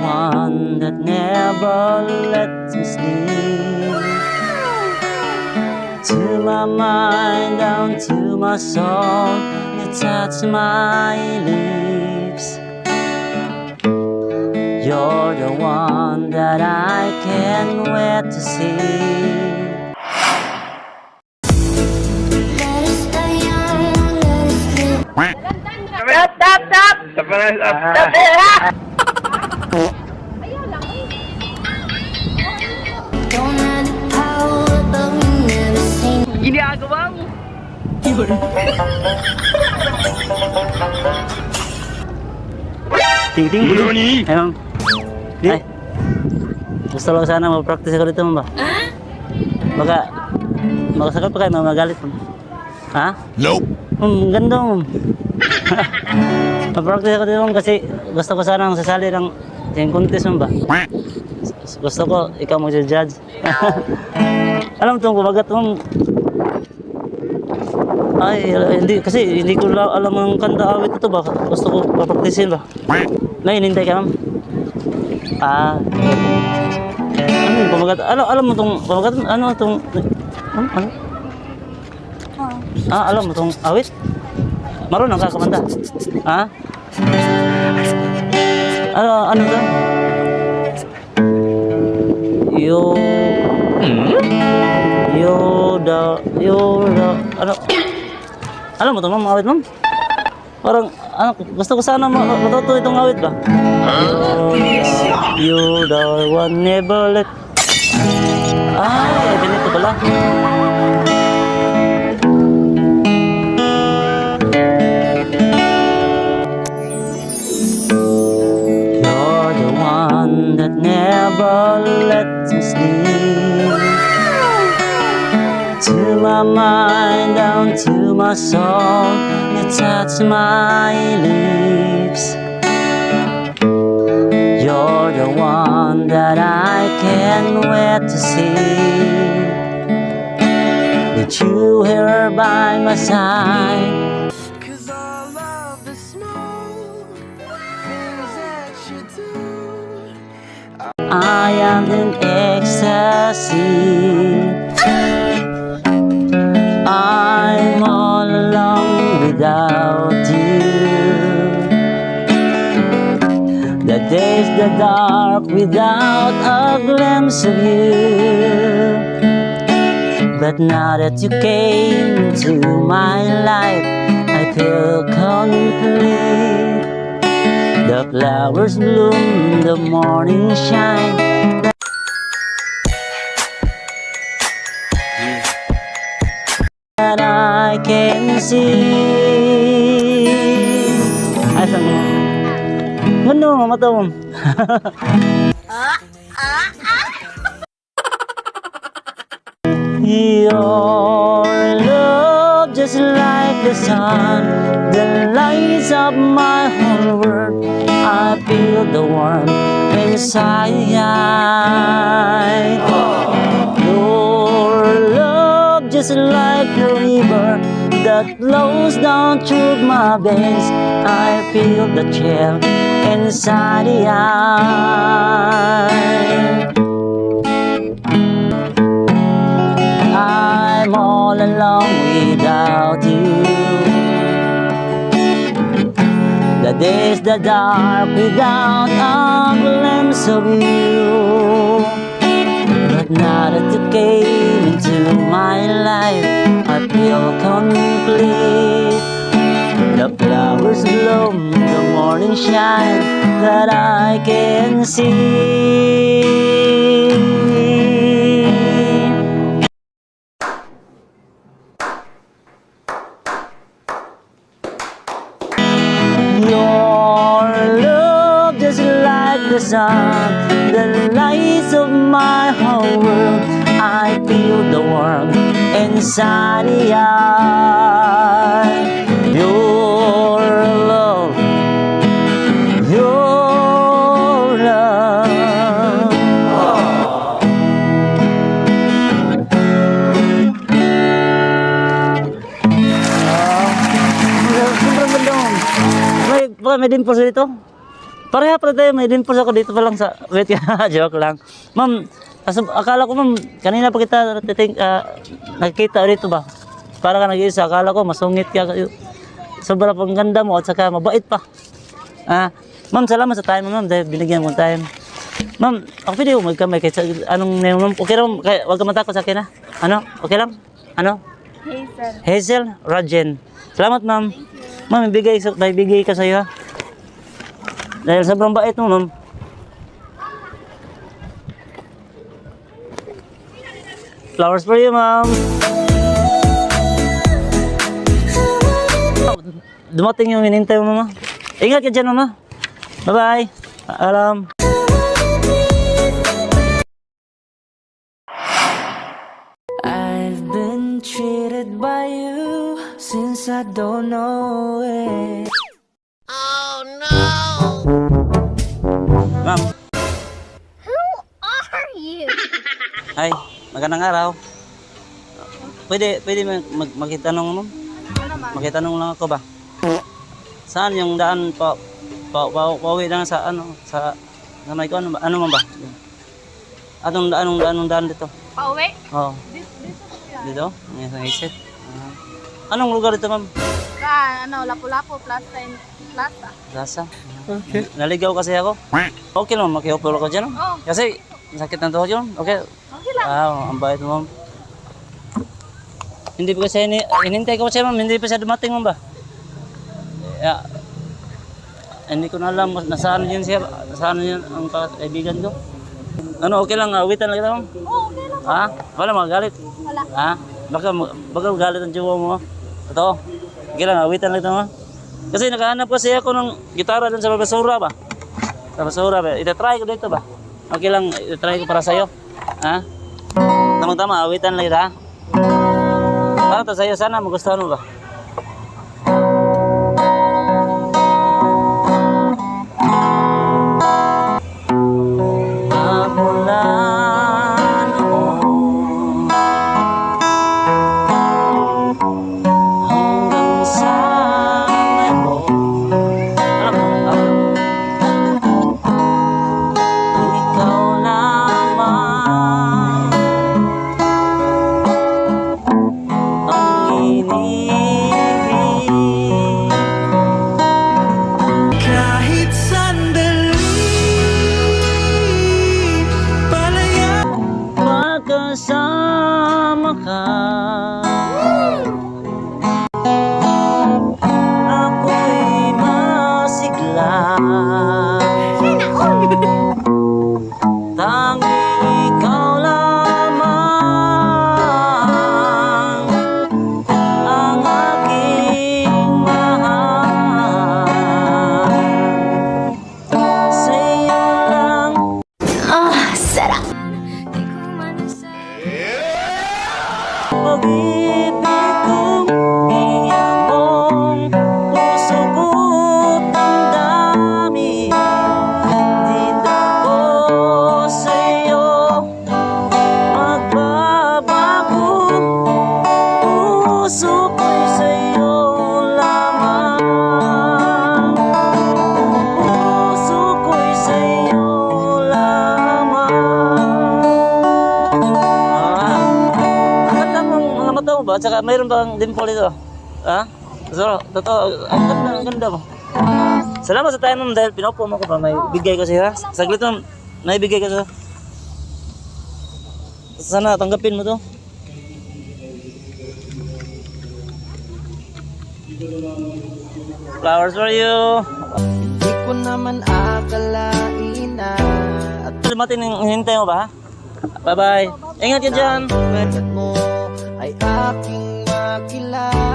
one that never lets me sleep. To my mind, down to my soul, you touch my lips. You're the one that I can't wait to see. Stop, stop, stop! Stop na, stop. Stop Ginagawa mo. Ting ting. Nani? Ayun. Ay. Gusto lang sana mag-practice ako dito, ma'am ba? Baka, makasakal pa kayo, ma'am, magalit mo. Ha? Nope. Um, ganda mo. Mag-practice ako dito, ma'am, kasi gusto ko sana sasali ng yung contest, ma'am ba? Gusto ko, ikaw mag-judge. Alam mo itong kumagat, ma'am. Ay, hindi, kasi hindi ko la- alam ang kanta awit ito ba? Gusto ko papraktisin ba? May hinintay ka, ma'am? Ah. Ano yung pamagat? Alam, alam mo tong pamagat? Ano tong... Ano? ano? Ah, alam mo tong awit? Marunong ka kumanta? Ha? Ano, ano to? Yo... Yo da... Yo da... Ano? Alam mo to, ma'am? Awit, ma'am? Parang, ano, gusto ko sana ma- matuto itong awit ba? You the one never let Ay, ganito pala You're the one that never lets me sleep To my mind, down to my soul You touch my lips You're the one that I can't wait to see. With you here by my side. Cause all of the small things that you do I am in ecstasy. The dark without a glimpse of you. But now that you came into my life, I feel complete. The flowers bloom, the morning shine. That I can see. Ay, saan mo? Ano, mata mo. Your love just like the sun that lights up my whole world. I feel the warmth inside. Your love just like the river that flows down through my veins. I feel the chill inside the eye. I'm all alone without you. The days the dark without a glimpse of you. But now that you came into my life, I feel complete. The flowers bloom, the morning shine that I can see. Your love just like the sun, the lights of my whole world. I feel the warmth inside the May, dimples dito. Pareha pa tayo, may dimples ako dito pa lang sa... Wait ka, joke lang. Ma'am, asab- akala ko ma'am, kanina pa kita titing, ah, nakikita dito ba? Para ka nag-iisa, akala ko masungit ka. Sobrang pang ganda mo at saka mabait pa. Ah, ma'am, salamat sa time ma'am, dahil binigyan mo time. Ma'am, ako pwede ko magkamay kahit sa anong name ma'am. Okay lang, kaya, wag ka matakot sa akin ha. Ano? Okay lang? Ano? Hazel. Hazel Rajen. Salamat, ma'am. Ma'am, ibigay, sa, may bigay ka sa'yo, ha? Dahil sobrang bait mo, ma'am. Flowers for you, ma'am. Dumating yung hinintay mo, mama. Ingat ka dyan, mama. Bye-bye. Alam. I've been cheated by you since I don't know it. Ma'am. Who are you? Ay, magandang araw. Pwede, pwede mag, mag, makitanong mo? Makitanong lang ako ba? Saan yung daan pa, pa, pa, pauwi lang sa ano, sa, may ko, ano, ano man ba? Anong daan, anong daan, anong daan dito? Pauwi? Oo. Dito? Ngayon sa isip. Ah. anong lugar dito, ma'am? Ano, Lapu-Lapu, Plaza, Plaza. Lasa. Okay. Naligaw kasi ako. Okay lang, makiupol ako dyan. Oh. Kasi, sakit ng tuhod yun. Okay. Okay lang. Ah, ang bait mo. Hindi pa kasi ini inintay ko siya, ma'am. Hindi pa siya dumating, ma'am ba? Yeah. Hindi ko na alam nasaan yun siya. Nasaan yun ang kaibigan ko. Ano, okay lang. Awitan lang kita, ma'am. Oh, okay lang. Ha? Wala magalit. Wala. Ha? Baka, baka magalit ang jowa mo. Ito. Okay lang, awitan lang ito, ma'am. Kasi nakahanap kasi ako ng gitara dun sa basura ba? Sa basura ba? Ita-try ko dito ba? Okay lang, ita-try ko para sa'yo. Ha? Tama-tama, awitan lang ito, ha? Para to sa'yo, sana magustuhan mo ba? 啦。Mata mo ba? At saka mayroon bang dimple dito? Ha? So, totoo, ang ganda, ang ganda mo. Salamat sa time ma'am dahil pinupo mo ko ba? May bigay ko sa'yo ha? Saglit ma'am, may bigay ko sa'yo. Sana tanggapin mo to. Flowers for you. Di ko naman akalain na At Dumating yung hintay mo ba? Bye-bye. Ingat ka dyan ay aking makilala.